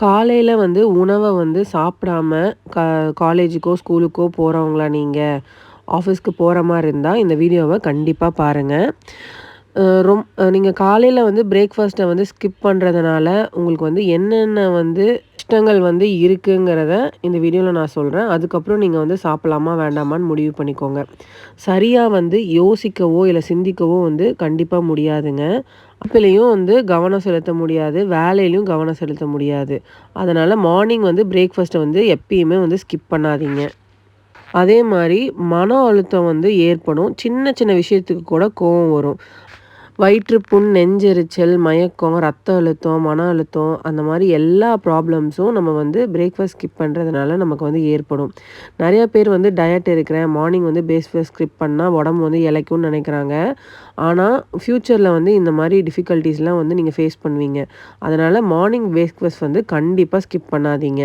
காலையில் வந்து உணவை வந்து சாப்பிடாம க காலேஜுக்கோ ஸ்கூலுக்கோ போகிறவங்களா நீங்கள் ஆஃபீஸ்க்கு போகிற மாதிரி இருந்தால் இந்த வீடியோவை கண்டிப்பாக பாருங்கள் ரொம் நீங்கள் காலையில் வந்து பிரேக்ஃபாஸ்ட்டை வந்து ஸ்கிப் பண்ணுறதுனால உங்களுக்கு வந்து என்னென்ன வந்து கஷ்டங்கள் வந்து இருக்குங்கிறத இந்த வீடியோவில் நான் சொல்கிறேன் அதுக்கப்புறம் நீங்கள் வந்து சாப்பிட்லாமா வேண்டாமான்னு முடிவு பண்ணிக்கோங்க. சரியாக வந்து யோசிக்கவோ இல்லை சிந்திக்கவோ வந்து கண்டிப்பாக முடியாதுங்க. அப்பலையும் வந்து கவனம் செலுத்த முடியாது. வேலையிலையும் கவனம் செலுத்த முடியாது. அதனால் மார்னிங் வந்து பிரேக்ஃபாஸ்ட்டை வந்து எப்பயுமே வந்து ஸ்கிப் பண்ணாதீங்க. அதே மாதிரி மன அழுத்தம் வந்து ஏற்படும். சின்ன சின்ன விஷயத்துக்கு கூட கோவம் வரும். வயிற்றுப்புண் நெஞ்செரிச்சல் மயக்கம் ரத்த அழுத்தம் மன அழுத்தம் அந்த மாதிரி எல்லா ப்ராப்ளம்ஸும் நம்ம வந்து பிரேக்ஃபாஸ்ட் ஸ்கிப் பண்ணுறதுனால நமக்கு வந்து ஏற்படும். நிறைய பேர் வந்து டயட் இருக்கிறேன் மார்னிங் வந்து பிரேக்ஃபாஸ்ட் ஸ்கிப் பண்ணால் உடம்பு வந்து இலைக்கும்னு நினைக்கிறாங்க. ஆனால் ஃப்யூச்சரில் வந்து இந்த மாதிரி டிஃபிகல்ட்டிஸ்லாம் வந்து நீங்கள் ஃபேஸ் பண்ணுவீங்க. அதனால் மார்னிங் பிரேக்ஃபாஸ்ட் வந்து கண்டிப்பாக ஸ்கிப் பண்ணாதீங்க.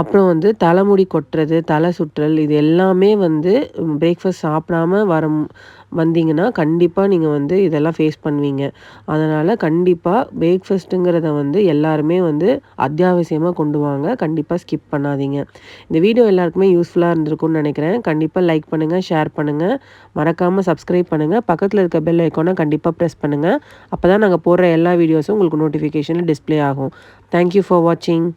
அப்புறம் வந்து தலைமுடி கொட்டுறது தலை சுற்றல் இது எல்லாமே வந்து பிரேக்ஃபாஸ்ட் சாப்பிடாம வர வந்தீங்கன்னா கண்டிப்பாக நீங்கள் வந்து இதெல்லாம் ஃபேஸ் பண்ண பண்ணுவீங்க. அதனால் கண்டிப்பாக பிரேக்ஃபஸ்ட்டுங்கிறத வந்து எல்லாருமே வந்து அத்தியாவசியமாக கொண்டு வாங்க. கண்டிப்பாக ஸ்கிப் பண்ணாதீங்க. இந்த வீடியோ எல்லாருக்குமே யூஸ்ஃபுல்லாக இருந்திருக்கும்னு நினைக்கிறேன். கண்டிப்பாக லைக் பண்ணுங்கள் ஷேர் பண்ணுங்கள் மறக்காமல் சப்ஸ்கிரைப் பண்ணுங்கள் பக்கத்தில் இருக்க பெல் ஐக்கானை கண்டிப்பாக ப்ரெஸ் பண்ணுங்கள் அப்போ தான் நாங்கள் போடுற எல்லா வீடியோஸும் உங்களுக்கு நோட்டிஃபிகேஷனில் டிஸ்பிளே ஆகும். தேங்க்யூ ஃபார் வாட்சிங்